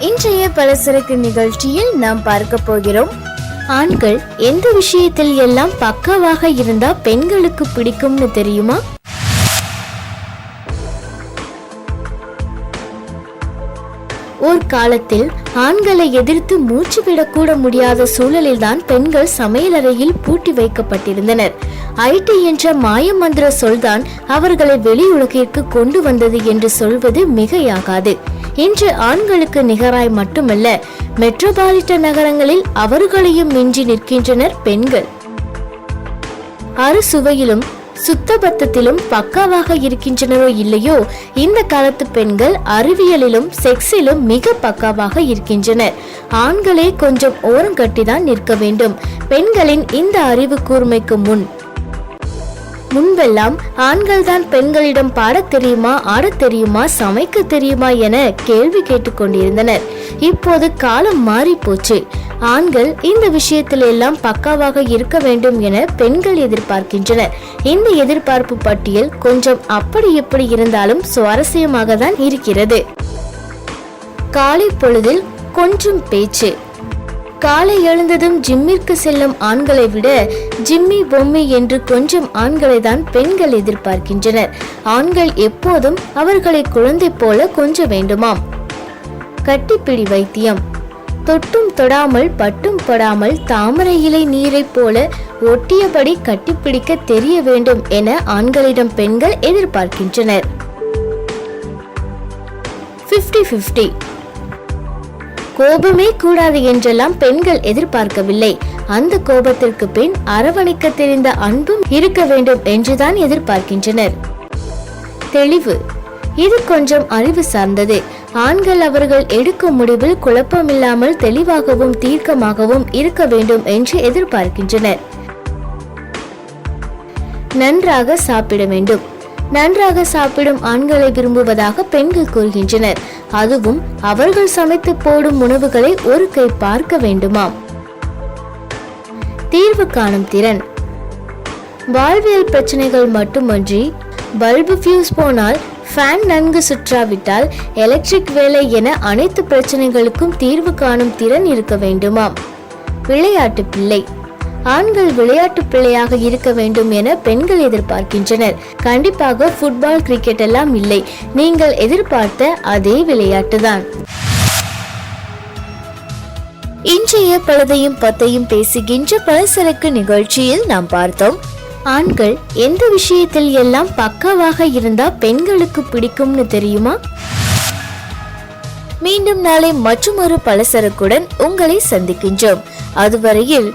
இன்றைய பலசரக்கு நிகழ்ச்சியில் நாம் பார்க்க போகிறோம். ஆண்கள் எந்த விஷயத்தில் எல்லாம் பக்காவாக இருந்தா பெண்களுக்கு பிடிக்கும்னு தெரியுமா? ஒரு காலத்தில் ஆண்களை எதிர்த்து மூச்சு விடக்கூட முடியாத சூழலில்தான் பெண்கள் சமையலறையில் பூட்டி வைக்கப்பட்டிருந்தனர். ஐடி என்ற மாயமந்திர சொல்தான் அவர்களை வெளி உலகிற்கு கொண்டு வந்தது என்று சொல்வது மிகையாகாது. இன்று ஆண்களுக்கு நிகராய் மட்டுமல்ல மெட்ரோபாலிட்டன் நகரங்களில் அவர்களையும் மிஞ்சி நிற்கின்றனர் பெண்கள். அறுசுவையிலும் சுத்தபத்தத்திலும் பக்காவாக இருக்கின்றனரோ இல்லையோ இந்த காலத்து பெண்கள் அறிவியலிலும் செக்ஸிலும் மிக பக்காவாக இருக்கின்றனர். ஆண்களே கொஞ்சம் ஓரங்கட்டிதான் நிற்க வேண்டும். பெண்களின் இந்த அறிவு கூர்மைக்கு முன் முன்பெல்லாம் ஆண்கள்தான் பெண்களிடம் பாடத் தெரியுமா ஆடத் தெரியுமா சமைக்க தெரியுமா என கேள்வி கேட்டுக்கொண்டிருந்தனர் இப்போது காலம் மாறி போச்சு. ஆண்கள் இந்த விஷயத்தில் எல்லாம் பக்காவாக இருக்க வேண்டும் என பெண்கள் எதிர்பார்க்கின்றனர். இந்த எதிர்பார்ப்பு பட்டியல் கொஞ்சம் அப்படி எப்படி இருந்தாலும் சுவாரஸ்யமாக தான் இருக்கிறது. காலை பொழுதில் கொஞ்சம் பேச்சு. காலை எழுந்ததும் ஜிம்மிற்கு செல்லும் ஆண்களை விட ஜிம்மி பொம்மி என்று கொஞ்சம் ஆண்களை தான் பெண்கள் எதிர்பார்க்கின்றனர். ஆண்கள் எப்போதும் அவர்களை குழந்தை போல கொஞ்ச வேண்டுமாம். கட்டிப்பிடி வைத்தியம். தொட்டும் தொடாமல் பட்டும் படாமல் தாமரை இலை நீரைப் போல ஒட்டியபடி கட்டிப்பிடிக்க தெரிய வேண்டும் என ஆண்களிடம் பெண்கள் எதிர்பார்க்கின்றனர். 50 50 கோபமே கூடாது என்றெல்லாம் பெண்கள் எதிர்பார்க்கவில்லை. அந்த கோபத்திற்கு பின் அரவணைக்க தெரிந்த அன்பும் இருக்க வேண்டும் என்றுதான் எதிர்பார்க்கின்றனர். தெளிவு. இது கொஞ்சம் அறிவு சார்ந்தது. ஆண்கள் அவர்கள் எடுக்கும் முடிவில் குழப்பமில்லாமல் தெளிவாகவும் தீர்க்கமாகவும் இருக்க வேண்டும் என்று எதிர்பார்க்கின்றனர். நன்றாக சாப்பிட வேண்டும். நன்றாக சாப்பிடும் ஆண்களை விரும்புவதாக பெண்கள் கூறுகின்றனர். அதுவும் அவர்கள் சமைத்து போடும் உணவுகளை ஒரு கை பார்க்க வேண்டுமாம். தீர்வு காணும் திறன். வாழ்வியல் பிரச்சனைகள் மட்டுமன்றி பல்பு ஃபியூஸ் போனால் ஃபேன் நன்கு சுற்றாவிட்டால் எலக்ட்ரிக் வேலை என அனைத்து பிரச்சனைகளுக்கும் தீர்வு காணும் திறன் இருக்க வேண்டுமாம். விளையாட்டு பிள்ளை. ஆண்கள் விளையாட்டு பிள்ளையாக இருக்க வேண்டும் என பெண்கள் எதிர்பார்க்கின்றனர். கண்டிப்பாக ஃபுட்பால் கிரிக்கெட் எல்லாம் இல்லை. நீங்கள் எதிர்பார்த்த அதே விளையாட்டுதான். இன்றைய பழுதையும் பத்தையும் பேசுகின்ற பலசரக்கு நிகழ்ச்சியில் நாம் பார்த்தோம். ஆண்கள் எந்த விஷயத்தில் எல்லாம் பக்காவாக இருந்தா பெண்களுக்கு பிடிக்கும்னு தெரியுமா? மீண்டும் நாளை மற்றொரு பலசரக்குடன் உங்களை சந்திக்கின்றோம். அதுவரையில்